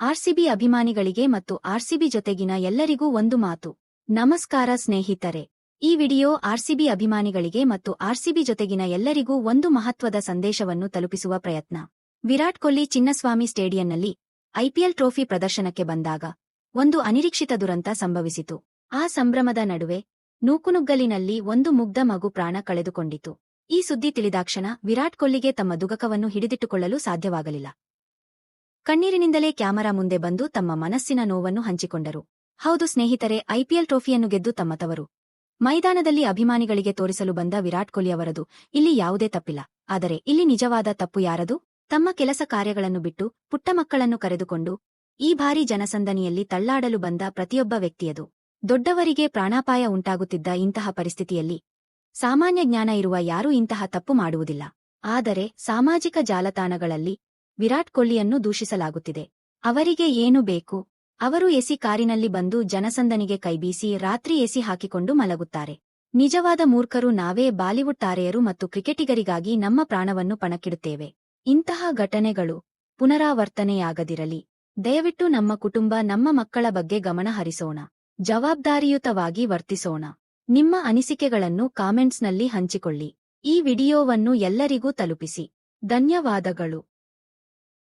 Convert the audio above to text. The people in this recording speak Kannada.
ಆರ್ಸಿಬಿ ಅಭಿಮಾನಿಗಳಿಗೆ ಮತ್ತು ಆರ್ಸಿಬಿ ಜೊತೆಗಿನ ಎಲ್ಲರಿಗೂ ಒಂದು ಮಾತು. ನಮಸ್ಕಾರ ಸ್ನೇಹಿತರೆ. ಈ ವಿಡಿಯೋ ಆರ್ಸಿಬಿ ಅಭಿಮಾನಿಗಳಿಗೆ ಮತ್ತು ಆರ್ಸಿಬಿ ಜೊತೆಗಿನ ಎಲ್ಲರಿಗೂ ಒಂದು ಮಹತ್ವದ ಸಂದೇಶವನ್ನು ತಲುಪಿಸುವ ಪ್ರಯತ್ನ. ವಿರಾಟ್ ಕೊಹ್ಲಿ ಚಿನ್ನಸ್ವಾಮಿ ಸ್ಟೇಡಿಯಂನಲ್ಲಿ ಐಪಿಎಲ್ ಟ್ರೋಫಿ ಪ್ರದರ್ಶನಕ್ಕೆ ಬಂದಾಗ ಒಂದು ಅನಿರೀಕ್ಷಿತ ದುರಂತ ಸಂಭವಿಸಿತು. ಆ ಸಂಭ್ರಮದ ನಡುವೆ ನೂಕುನುಗ್ಗಲಿನಲ್ಲಿ ಒಂದು ಮುಗ್ಧ ಮಗು ಪ್ರಾಣ ಕಳೆದುಕೊಂಡಿತು. ಈ ಸುದ್ದಿ ತಿಳಿದಾಕ್ಷಣ ವಿರಾಟ್ ಕೊಹ್ಲಿಗೆ ತಮ್ಮ ದುಗಕವನ್ನು ಹಿಡಿದಿಟ್ಟುಕೊಳ್ಳಲು ಸಾಧ್ಯವಾಗಲಿಲ್ಲ. ಕಣ್ಣೀರಿನಿಂದಲೇ ಕ್ಯಾಮರಾ ಮುಂದೆ ಬಂದು ತಮ್ಮ ಮನಸ್ಸಿನ ನೋವನ್ನು ಹಂಚಿಕೊಂಡರು. ಹೌದು ಸ್ನೇಹಿತರೆ ಐಪಿಎಲ್ ಟ್ರೋಫಿಯನ್ನು ಗೆದ್ದು ತಮ್ಮ ತವರು. ಮೈದಾನದಲ್ಲಿ ಅಭಿಮಾನಿಗಳಿಗೆ ತೋರಿಸಲು ಬಂದ ವಿರಾಟ್ ಕೊಹ್ಲಿ ಅವರದು. ಇಲ್ಲಿ ಯಾವುದೇ ತಪ್ಪಿಲ್ಲ. ಆದರೆ ಇಲ್ಲಿ ನಿಜವಾದ ತಪ್ಪು ಯಾರದು? ತಮ್ಮ ಕೆಲಸ ಕಾರ್ಯಗಳನ್ನು ಬಿಟ್ಟು ಪುಟ್ಟ ಮಕ್ಕಳನ್ನು ಕರೆದುಕೊಂಡು ಈ ಭಾರಿ ಜನಸಂದಣಿಯಲ್ಲಿ ತಳ್ಳಾಡಲು ಬಂದ ಪ್ರತಿಯೊಬ್ಬ ವ್ಯಕ್ತಿಯದು. ದೊಡ್ಡವರಿಗೆ ಪ್ರಾಣಾಪಾಯ ಉಂಟಾಗುತ್ತಿದ್ದ ಇಂತಹ ಪರಿಸ್ಥಿತಿಯಲ್ಲಿ ಸಾಮಾನ್ಯ ಜ್ಞಾನ ಇರುವ ಯಾರೂ ಇಂತಹ ತಪ್ಪು ಮಾಡುವುದಿಲ್ಲ. ಆದರೆ ಸಾಮಾಜಿಕ ಜಾಲತಾಣಗಳಲ್ಲಿ ವಿರಾಟ್ ಕೊಹ್ಲಿಯನ್ನು ದೂಷಿಸಲಾಗುತ್ತಿದೆ. ಅವರಿಗೆ ಏನು ಬೇಕು? ಅವರು ಎಸಿ ಕಾರಿನಲ್ಲಿ ಬಂದು ಜನಸಂದನಿಗೆ ಕೈಬೀಸಿ ರಾತ್ರಿ ಎಸಿ ಹಾಕಿಕೊಂಡು ಮಲಗುತ್ತಾರೆ. ನಿಜವಾದ ಮೂರ್ಖರು ನಾವೇ ಬಾಲಿವುಡ್ ತಾರೆಯರು ಮತ್ತು ಕ್ರಿಕೆಟಿಗರಿಗಾಗಿ ನಮ್ಮ ಪ್ರಾಣವನ್ನು ಪಣಕ್ಕಿಡುತ್ತೇವೆ. ಇಂತಹ ಘಟನೆಗಳು ಪುನರಾವರ್ತನೆಯಾಗದಿರಲಿ. ದಯವಿಟ್ಟು ನಮ್ಮ ಕುಟುಂಬ ನಮ್ಮ ಮಕ್ಕಳ ಬಗ್ಗೆ ಗಮನ ಹರಿಸೋಣ. ಜವಾಬ್ದಾರಿಯುತವಾಗಿ ವರ್ತಿಸೋಣ. ನಿಮ್ಮ ಅನಿಸಿಕೆಗಳನ್ನು ಕಾಮೆಂಟ್ಸ್ನಲ್ಲಿ ಹಂಚಿಕೊಳ್ಳಿ. ಈ ವಿಡಿಯೋವನ್ನು ಎಲ್ಲರಿಗೂ ತಲುಪಿಸಿ. ಧನ್ಯವಾದಗಳು.